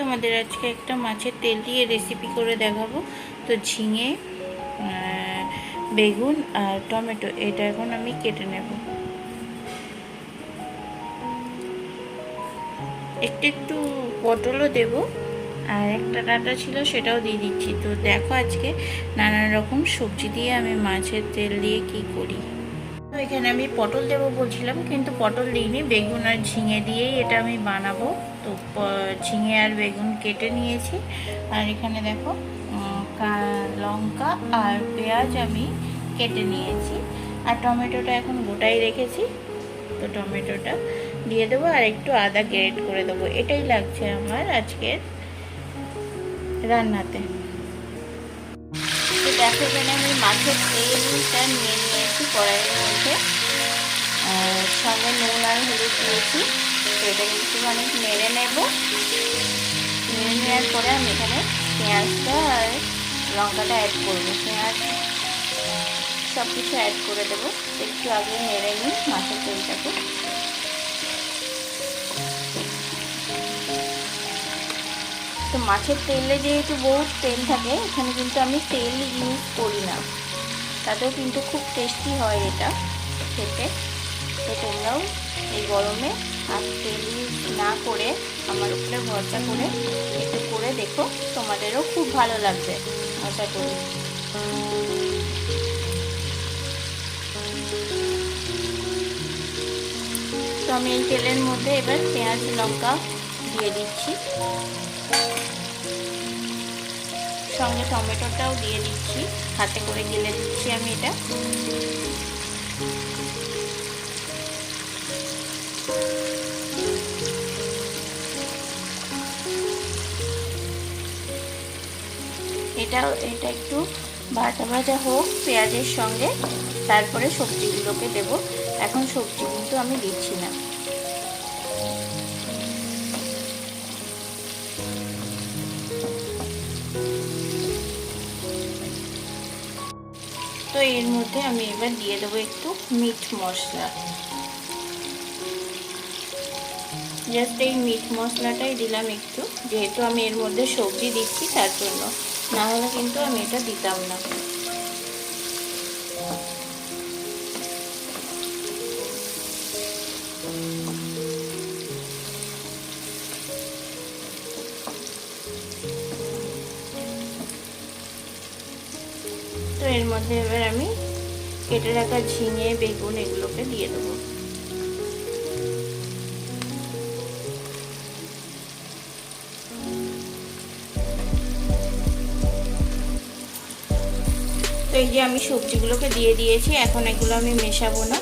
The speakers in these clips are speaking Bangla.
তোমাদের আজকে একটা মাছের তেল দিয়ে রেসিপি করে দেখাবো। তো ঝিঙে বেগুন আর টমেটো, এটা এখন আমি কেটে নেব। একটু একটু পটলও দেব, আর একটা ডাটা ছিল সেটাও দিয়ে দিচ্ছি। তো দেখো আজকে নানান রকম সবজি দিয়ে আমি মাছের তেল দিয়ে কি করি। এখানে আমি পটল দেবো বলছিলাম, কিন্তু পটল দিইনি, বেগুন আর ঝিঙে দিয়েই এটা আমি বানাবো। তো ঝিঙে আর বেগুন কেটে নিয়েছি। আর এখানে দেখো লঙ্কা আর পেঁয়াজ আমি কেটে নিয়েছি। আর টমেটোটা এখন গোটাই রেখেছি। তো টমেটোটা দিয়ে দেবো আর একটু আদা গ্রেট করে দেবো। এটাই লাগছে আমার আজকের রান্নাতে। তো দেখো এখানে আমি মাছের তেলটা নিয়ে নিয়েছি কড়াইয়ের মধ্যে। সঙ্গে নুন আর হলুদ দিয়েছি তো এটা কিন্তু আমি নেড়ে নেব। নেড়ে নেওয়ার পরে আমি এখানে পেঁয়াজটা আর লঙ্কাটা অ্যাড করব। পেঁয়াজ সব কিছু অ্যাড করে দেবো। একটু আগে নেড়ে নিই মাছের তেলটাকে। তো মাছের তেলে যেহেতু বহুত তেল থাকে, এখানে কিন্তু আমি তেল ইউজ করি না। তাতেও কিন্তু খুব টেস্টি হয় এটা খেতে। তো তোমরাও এই গরমে আর তেল ইউজ না করে, আমার উপরে ভরসা করে একটু করে দেখো, তোমাদেরও খুব ভালো লাগবে, আশা করি। তো আমি এই তেলের মধ্যে এবার পেঁয়াজ, লঙ্কা দিয়ে দিচ্ছি। সঙ্গে টমেটোটাও দিয়ে দিচ্ছি। হাতে করে গেলে দিচ্ছি আমি এটা। এটা এটা একটু ভাজা ভাজা হোক পেঁয়াজের সঙ্গে, তারপরে সবজিগুলোকে দেব। এখন সবজি কিন্তু আমি দিচ্ছি না। এর মধ্যে আমি এবার দিয়ে দেবো একটু মিট মশলা। জাস্ট এই মিট মশলাটাই দিলাম একটু, যেহেতু আমি এর মধ্যে সবজি দিচ্ছি তার জন্য। না হলে কিন্তু আমি এটা দিতাম না। তো এর মধ্যে এবার আমি কেটে রাখা ঝিঙে, বেগুন এগুলোকে দিয়ে দেবো। তো এই যে আমি সবজিগুলোকে দিয়ে দিয়েছি, এখন এগুলো আমি মেশাবো না।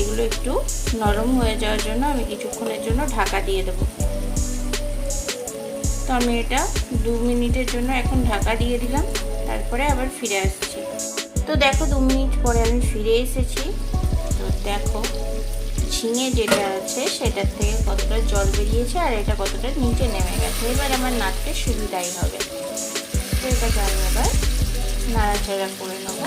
এগুলো একটু নরম হয়ে যাওয়ার জন্য আমি কিছুক্ষণের জন্য ঢাকা দিয়ে দেবো। তো আমি এটা দু মিনিটের জন্য এখন ঢাকা দিয়ে দিলাম, তারপরে আবার ফিরে আসছি। তো দেখো দু মিনিট পরে আমি ফিরে এসেছি। তো দেখো ঝিঙে যেটা আছে সেটার থেকে কতটা জল বেরিয়েছে আর এটা কতটা নিচে নেমে গেছে। এবার আমার নাড়তে সুবিধাই হবে। তো এটাকে আমি এবার নাড়াচাড়া করে নেব।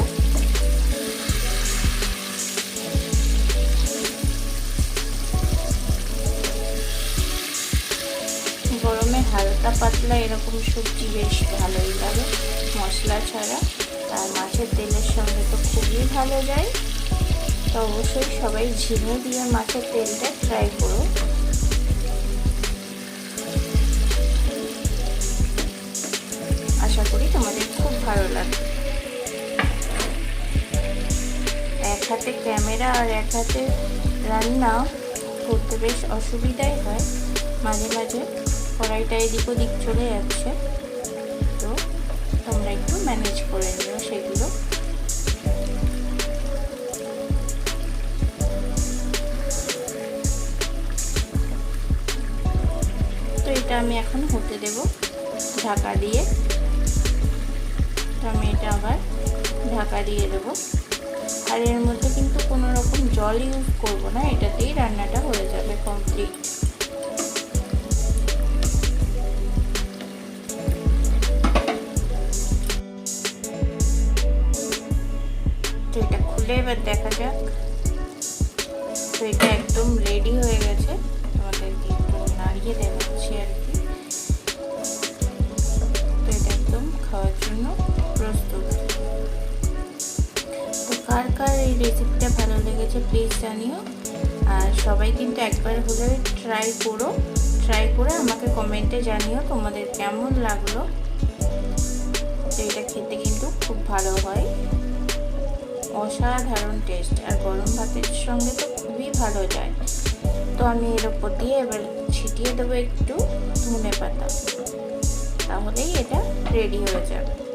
গরমে হালকা পাতলা এরকম সবজি বেশ ভালোই লাগে, মশলা ছাড়া। আর মাছের তেলের সঙ্গে তো খুবই ভালো যায়। তো অবশ্যই সবাই ঝিঙে দিয়ে মাছের তেলটা ট্রাই করো। আশা করি তোমাদের খুব ভালো লাগবে। এক হাতে ক্যামেরা আর এক হাতে রান্না করতে বেশ অসুবিধাই হয়। মাঝে মাঝে কড়াইটা এদিক ওদিক চলে যাচ্ছে। তো তোমরা একটু ম্যানেজ করে নিও। আমি এখন হতে দেব ঢাকা দিয়ে। আমি এটা আবার ঢাকা দিয়ে দেবো। আর এর মধ্যে কিন্তু কোনো রকম জল ইউজ করব না, এটাতেই রান্নাটা হয়ে যাবে কমপ্লিট খুলে এবার দেখা যাক। জানিও। আর সবাই কিন্তু একবার হলে ট্রাই করো। ট্রাই করে আমাকে কমেন্টে জানিও তোমাদের কেমন লাগল। এটা খেতে কিন্তু খুব ভালো হয়। অসাধারণ টেস্ট আর গরম ভাতের সঙ্গে তো খুবই ভালো যায়। তো আমি এর ওপর দিয়ে এবার ছিটিয়ে দেবো একটু ধনে পাতা তাহলেই এটা রেডি হয়ে যাবে।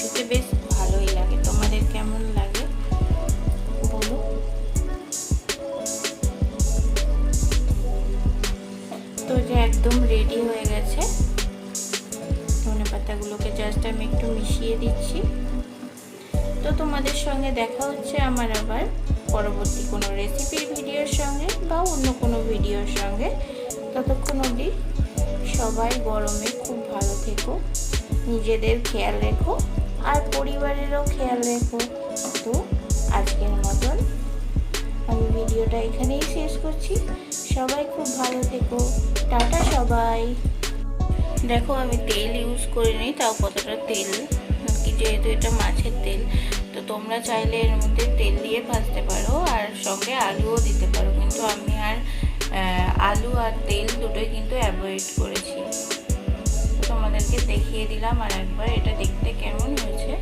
কিছুতে বেশ ভালোই লাগে। তোমাদের কেমন লাগে? বলো। তো যে একদম রেডি হয়ে গেছে। ধনে পাতাগুলোকে জাস্ট আমি একটু মিশিয়ে দিচ্ছি। তো তোমাদের সঙ্গে দেখা হচ্ছে আমার আবার পরবর্তী কোনো রেসিপির ভিডিওর সঙ্গে বা অন্য কোনো ভিডিওর সঙ্গে। ততক্ষণ অবধি সবাই গরমে খুব ভালো থেকো। নিজেদের খেয়াল রেখো। আর পরিবারেরও খেয়াল রেখো। তো আজকের মতন আমি ভিডিওটা এখানেই শেষ করছি। সবাই খুব ভালো থেকো। টাটা সবাই। দেখো, আমি তেল ইউজ করিনি তাও কতটা তেল? কি যেহেতু এটা মাছের তেল, তো তোমরা চাইলে এর মধ্যে তেল দিয়ে ভাজতে পারো আর সঙ্গে আলুও দিতে পারো। কিন্তু আমি আর আলু আর তেল দুটোই কিন্তু অ্যাভয়েড দিলাম আর একবার এটা দেখতে কেমন হয়েছে।